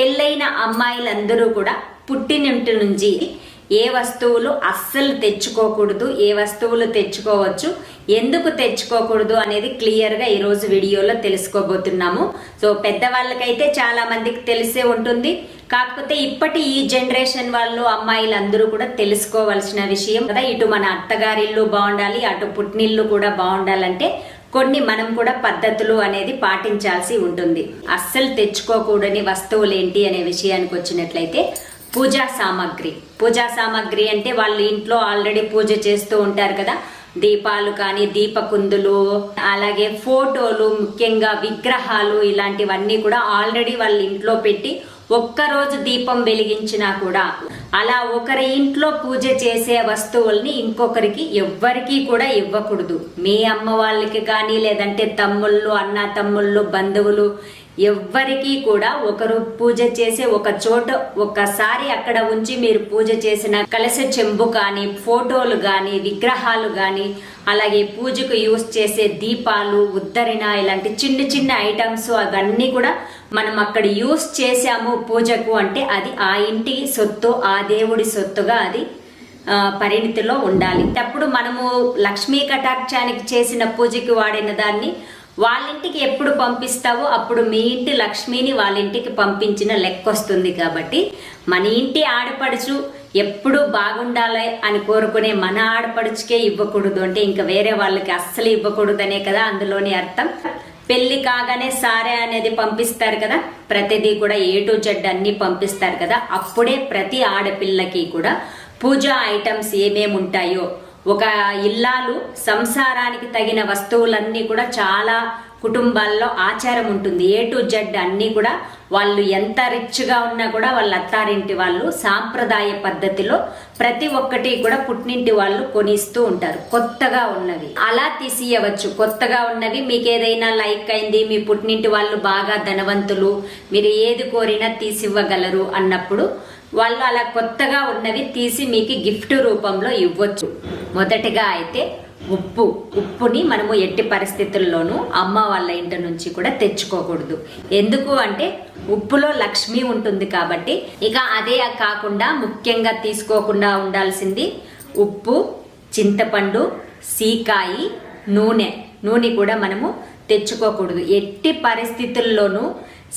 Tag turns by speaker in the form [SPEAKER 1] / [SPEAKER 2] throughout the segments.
[SPEAKER 1] పెళ్ళైన అమ్మాయిలందరూ కూడా పుట్టినింటి నుంచి ఏ వస్తువులు అస్సలు తెచ్చుకోకూడదు ఏ వస్తువులు తెచ్చుకోవచ్చు ఎందుకు తెచ్చుకోకూడదు అనేది క్లియర్గా ఈరోజు వీడియోలో తెలుసుకోబోతున్నాము. సో పెద్దవాళ్ళకైతే చాలా మందికి తెలిసే ఉంటుంది. కాకపోతే ఇప్పటి ఈ జనరేషన్ వాళ్ళు అమ్మాయిలు అందరూ కూడా తెలుసుకోవాల్సిన విషయం కదా. ఇటు మన అత్తగారిల్లు బాగుండాలి అటు పుట్టినిల్లు కూడా బాగుండాలంటే కొన్ని మనం కూడా పద్ధతులు అనేది పాటించాల్సి ఉంటుంది. అస్సలు తెచ్చుకోకూడని వస్తువులు ఏంటి అనే విషయానికి వచ్చినట్లయితే పూజా సామాగ్రి. పూజా సామాగ్రి అంటే వాళ్ళు ఇంట్లో ఆల్రెడీ పూజ చేస్తూ ఉంటారు కదా. దీపాలు కానీ దీపకుందులు అలాగే ఫోటోలు ముఖ్యంగా విగ్రహాలు ఇలాంటివన్నీ కూడా ఆల్రెడీ వాళ్ళ ఇంట్లో పెట్టి ఒక్కరోజు దీపం వెలిగించినా కూడా అలా ఒకరి ఇంట్లో పూజ చేసే వస్తువుల్ని ఇంకొకరికి ఎవ్వరికి కూడా ఇవ్వకూడదు. మీ అమ్మ వాళ్ళకి కానీ లేదంటే తమ్ముళ్ళు అన్న తమ్ముళ్ళు బంధువులు ఎవ్వరికీ కూడా ఒకరు పూజ చేసే ఒక చోట ఒకసారి అక్కడ ఉంచి మీరు పూజ చేసిన కలశ చెంబు కానీ ఫోటోలు కానీ విగ్రహాలు కానీ అలాగే పూజకు యూస్ చేసే దీపాలు ఉద్దరిన ఇలాంటి చిన్న చిన్న ఐటమ్స్ అవన్నీ కూడా మనం అక్కడ యూస్ చేసాము పూజకు అంటే అది ఆ ఇంటి సొత్తు ఆ దేవుడి సొత్తుగా అది పరిణితిలో ఉండాలి. అప్పుడు మనము లక్ష్మీ కటాక్షానికి చేసిన పూజకి వాడిన దాన్ని వాళ్ళ ఇంటికి ఎప్పుడు పంపిస్తావో అప్పుడు మీ ఇంటి లక్ష్మిని వాళ్ళ ఇంటికి పంపించిన లెక్క వస్తుంది కాబట్టి మన ఇంటి ఆడపడుచు ఎప్పుడు బాగుండాలి అని కోరుకునే మన ఆడపడుచుకే ఇవ్వకూడదు అంటే ఇంకా వేరే వాళ్ళకి అస్సలు ఇవ్వకూడదనే కదా అందులోని అర్థం. పెళ్ళి కాగానే సారే అనేది పంపిస్తారు కదా ప్రతిదీ కూడా ఏ టు జెడ్ అన్ని పంపిస్తారు కదా అప్పుడే ప్రతి ఆడపిల్లకి కూడా పూజా ఐటమ్స్ ఏమేమి ఉంటాయో ఒక ఇల్లాలు సంసారానికి తగిన వస్తువులన్నీ కూడా చాలా కుటుంబాల్లో ఆచారం ఉంటుంది. ఏ టు జెడ్ అన్నీ కూడా వాళ్ళు ఎంత రిచ్గా ఉన్నా కూడా వాళ్ళ అత్తారింటి వాళ్ళు సాంప్రదాయ పద్ధతిలో ప్రతి ఒక్కటి కూడా పుట్టినింటి వాళ్ళు కొనిస్తూ ఉంటారు. కొత్తగా ఉన్నవి. అలా తీసియవచ్చు. కొత్తగా ఉన్నవి. మీకు ఏదైనా లైక్ అయింది మీ పుట్టినింటి వాళ్ళు బాగా ధనవంతులు మీరు ఏది కోరినా తీసివ్వగలరు అన్నప్పుడు వాళ్ళు అలా కొత్తగా ఉన్నవి తీసి మీకు గిఫ్ట్ రూపంలో ఇవ్వచ్చు. మొదటిగా అయితే ఉప్పు ఉప్పుని మనము ఎట్టి పరిస్థితుల్లోనూ అమ్మ వాళ్ళ ఇంటి నుంచి కూడా తెచ్చుకోకూడదు. ఎందుకు అంటే ఉప్పులో లక్ష్మి ఉంటుంది కాబట్టి ఇక అదే కాకుండా ముఖ్యంగా తీసుకోకుండా ఉండాల్సింది ఉప్పు చింతపండు సీకాయి నూనె. నూనె కూడా మనము తెచ్చుకోకూడదు. ఎట్టి పరిస్థితుల్లోనూ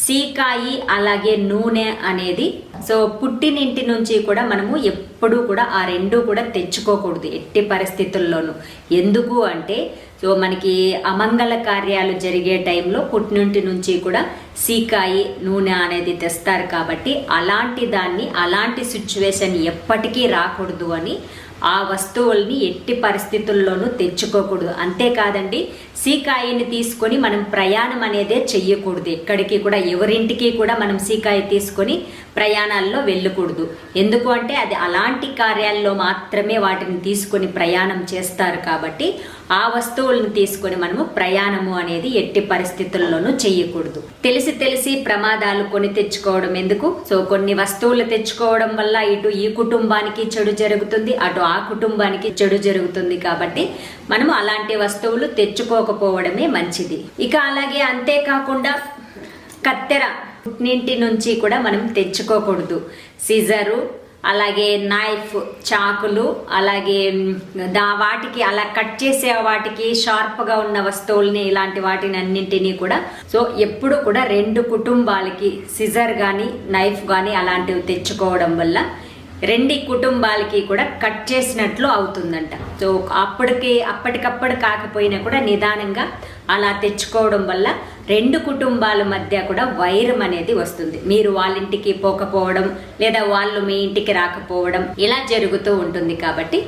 [SPEAKER 1] సీకాయి అలాగే నూనె అనేది. సో పుట్టినింటి నుంచి కూడా మనము ఎప్పుడూ కూడా ఆ రెండు కూడా తెచ్చుకోకూడదు ఎట్టి పరిస్థితుల్లోనూ. ఎందుకు అంటే సో మనకి అమంగళ కార్యాలు జరిగే టైంలో పుట్టినింటి నుంచి కూడా సీకాయి నూనె అనేది తెస్తారు కాబట్టి అలాంటి దాన్ని అలాంటి సిచ్యువేషన్ ఎప్పటికీ రాకూడదు అని ఆ వస్తువుల్ని ఎట్టి పరిస్థితుల్లోనూ తెచ్చుకోకూడదు. అంతేకాదండి సీకాయని తీసుకొని మనం ప్రయాణం అనేదే చెయ్యకూడదు. ఎక్కడికి కూడా ఎవరింటికి కూడా మనం సీకాయ తీసుకొని ప్రయాణాల్లో వెళ్ళకూడదు. ఎందుకు అంటే అది అలాంటి కార్యాల్లో మాత్రమే వాటిని తీసుకొని ప్రయాణం చేస్తారు కాబట్టి ఆ వస్తువులను తీసుకొని మనము ప్రయాణము అనేది ఎట్టి పరిస్థితుల్లోనూ చేయకూడదు తెలిసి తెలిసి ప్రమాదాలు కొని తెచ్చుకోవడం ఎందుకు? సో కొన్ని వస్తువులు తెచ్చుకోవడం వల్ల ఇటు ఈ కుటుంబానికి చెడు జరుగుతుంది అటు ఆ కుటుంబానికి చెడు జరుగుతుంది కాబట్టి మనము అలాంటి వస్తువులు తెచ్చుకోకపోవడమే మంచిది. ఇక అలాగే అంతేకాకుండా కత్తెర. పుట్టినింటి నుంచి కూడా మనం తెచ్చుకోకూడదు. సిజరు అలాగే నైఫ్ చాకులు అలాగే దా వాటికి అలా కట్ చేసే వాటికి షార్ప్గా ఉన్న వస్తువుల్ని ఇలాంటి వాటిని అన్నింటినీ కూడా సో ఎప్పుడు కూడా రెండు కుటుంబాలకి సిజర్ కానీ నైఫ్ కానీ అలాంటివి తెచ్చుకోవడం వల్ల రెండు కుటుంబాలకి కూడా కట్ చేసినట్లు అవుతుందంట. సో అప్పటికి అప్పటికప్పుడు కాకపోయినా కూడా నిదానంగా అలా తెచ్చుకోవడం వల్ల రెండు కుటుంబాల మధ్య కూడా వైరం అనేది వస్తుంది. మీరు వాళ్ళ ఇంటికి పోకపోవడం లేదా వాళ్ళు మీ ఇంటికి రాకపోవడం ఇలా జరుగుతూ ఉంటుంది కాబట్టి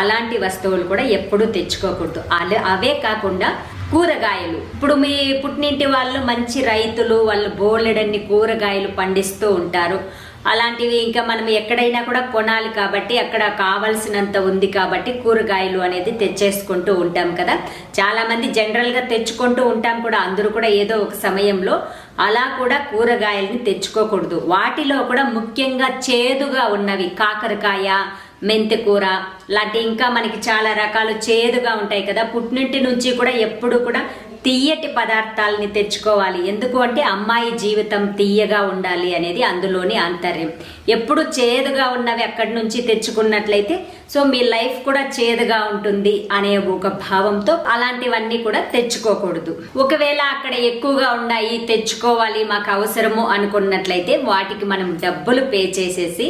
[SPEAKER 1] అలాంటి వస్తువులు కూడా ఎప్పుడూ తెచ్చుకోకూడదు. అలా అవే కాకుండా కూరగాయలు. ఇప్పుడు మీ పుట్టినింటి వాళ్ళు మంచి రైతులు వాళ్ళు బోలెడన్ని కూరగాయలు పండిస్తూ ఉంటారు. అలాంటివి ఇంకా మనం ఎక్కడైనా కూడా కొనాలి కాబట్టి అక్కడ కావలసినంత ఉంది కాబట్టి కూరగాయలు అనేది తెచ్చేసుకుంటూ ఉంటాం కదా. చాలామంది జనరల్గా తెచ్చుకుంటూ ఉంటాం కూడా. అందరూ కూడా ఏదో ఒక సమయంలో అలా కూడా కూరగాయల్ని తెచ్చుకోకూడదు. వాటిలో కూడా ముఖ్యంగా చేదుగా ఉన్నవి కాకరకాయ మెంతికూర లాంటి ఇంకా మనకి చాలా రకాలు చేదుగా ఉంటాయి కదా. పుట్టినింటి నుంచి కూడా ఎప్పుడు కూడా తీయటి పదార్థాలని తెచ్చుకోవాలి. ఎందుకు అంటే అమ్మాయి జీవితం తీయగా ఉండాలి అనేది అందులోని ఆంతర్యం. ఎప్పుడు చేదుగా ఉన్నవి అక్కడి నుంచి తెచ్చుకున్నట్లయితే సో మీ లైఫ్ కూడా చేదుగా ఉంటుంది అనే ఒక భావంతో అలాంటివన్నీ కూడా తెచ్చుకోకూడదు. ఒకవేళ అక్కడ ఎక్కువగా ఉన్నాయి తెచ్చుకోవాలి మాకు అవసరము అనుకున్నట్లయితే వాటికి మనం డబ్బులు పే చేసేసి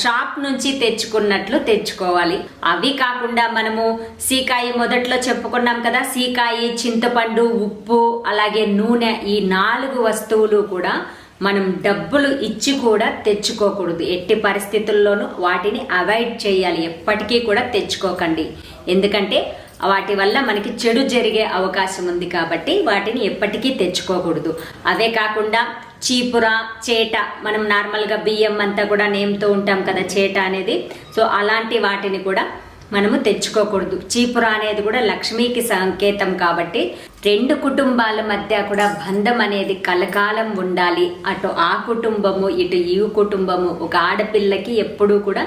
[SPEAKER 1] షాప్ నుంచి తెచ్చుకున్నట్లు తెచ్చుకోవాలి. అవి కాకుండా మనము సీకాయి మొదట్లో చెప్పుకున్నాం కదా సీకాయి చింతపండు ఉప్పు అలాగే నూనె ఈ నాలుగు వస్తువులు కూడా మనం డబ్బులు ఇచ్చి కూడా తెచ్చుకోకూడదు. ఎట్టి పరిస్థితుల్లోనూ వాటిని అవాయిడ్ చేయాలి. ఎప్పటికీ కూడా తెచ్చుకోకండి. ఎందుకంటే వాటి వల్ల మనకి చెడు జరిగే అవకాశం ఉంది కాబట్టి వాటిని ఎప్పటికీ తెచ్చుకోకూడదు. అవే కాకుండా చీపుర చేట మనం నార్మల్గా బియ్యం అంతా కూడా నేమ్తో ఉంటాం కదా చేట అనేది. సో అలాంటి వాటిని కూడా మనము తెచ్చుకోకూడదు. చీపుర అనేది కూడా లక్ష్మికి సంకేతం కాబట్టి రెండు కుటుంబాల మధ్య కూడా బంధం అనేది కలకాలం ఉండాలి. అటు ఆ కుటుంబము ఇటు ఈ కుటుంబము. ఒక ఆడపిల్లకి ఎప్పుడూ కూడా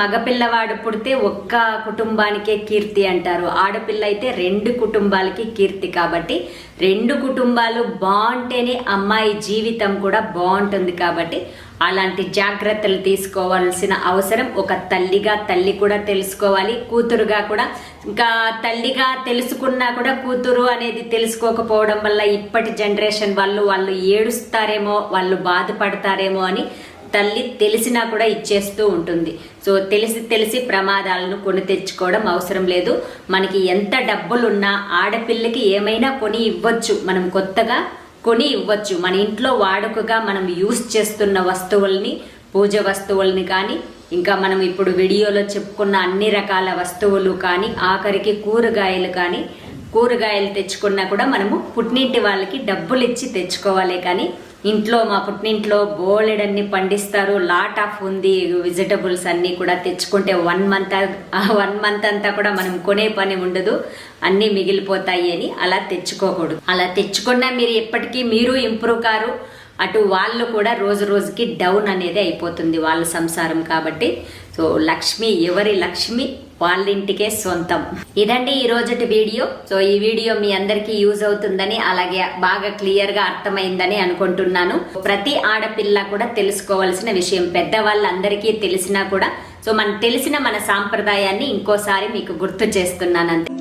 [SPEAKER 1] మగపిల్లవాడు పుడితే ఒక్క కుటుంబానికే కీర్తి అంటారు. ఆడపిల్ల అయితే రెండు కుటుంబాలకి కీర్తి కాబట్టి రెండు కుటుంబాలు బాగుంటేనే అమ్మాయి జీవితం కూడా బాగుంటుంది కాబట్టి అలాంటి జాగ్రత్తలు తీసుకోవాల్సిన అవసరం ఒక తల్లిగా తల్లి కూడా తెలుసుకోవాలి కూతురుగా కూడా. ఇంకా తల్లిగా తెలుసుకున్నా కూడా కూతురు అనేది తెలుసుకోకపోవడం వల్ల ఇప్పటి జనరేషన్ వాళ్ళు వాళ్ళు ఏడుస్తారేమో వాళ్ళు బాధపడతారేమో అని తల్లి తెలిసినా కూడా ఇచ్చేస్తూ ఉంటుంది. సో తెలిసి తెలిసి ప్రమాదాలను కొని తెచ్చుకోవడం అవసరం లేదు. మనకి ఎంత డబ్బులున్నా ఆడపిల్లకి ఏమైనా కొని ఇవ్వచ్చు. మనం కొత్తగా కొని ఇవ్వచ్చు. మన ఇంట్లో వాడుకగా మనం యూస్ చేస్తున్న వస్తువుల్ని పూజ వస్తువుల్ని కానీ ఇంకా మనం ఇప్పుడు వీడియోలో చెప్పుకున్న అన్ని రకాల వస్తువులు కానీ ఆఖరికి కూరగాయలు కానీ కూరగాయలు తెచ్చుకున్నా కూడా మనము పుట్టినింటి వాళ్ళకి డబ్బులు ఇచ్చి తెచ్చుకోవాలి కానీ ఇంట్లో మా పుట్టింట్లో బోలెడన్ని పండిస్తారు లాట్ ఆఫ్ ఉంది వెజిటబుల్స్ అన్నీ కూడా తెచ్చుకుంటే వన్ మంత్ వన్ మంత్ అంతా కూడా మనం కొనే పని ఉండదు అన్నీ మిగిలిపోతాయి అని అలా తెచ్చుకోకూడదు. అలా తెచ్చుకున్నా మీరు ఎప్పటికీ మీరు ఇంప్రూవ్ కారు అటు వాళ్ళు కూడా రోజు రోజుకి డౌన్ అనేది అయిపోతుంది వాళ్ళ సంసారం కాబట్టి. సో లక్ష్మి ఎవరి లక్ష్మి? వాళ్ళింటికే సొంతం. ఇదండి ఈ రోజుటి వీడియో. సో ఈ వీడియో మీ అందరికీ యూజ్ అవుతుందని అలాగే బాగా క్లియర్గా అర్థమైందని అనుకుంటున్నాను. ప్రతి ఆడపిల్ల కూడా తెలుసుకోవాల్సిన విషయం పెద్దవాళ్ళందరికీ తెలిసినా కూడా. సో మనకు తెలిసిన మన సాంప్రదాయాన్ని ఇంకోసారి మీకు గుర్తు చేస్తున్నాను అంతే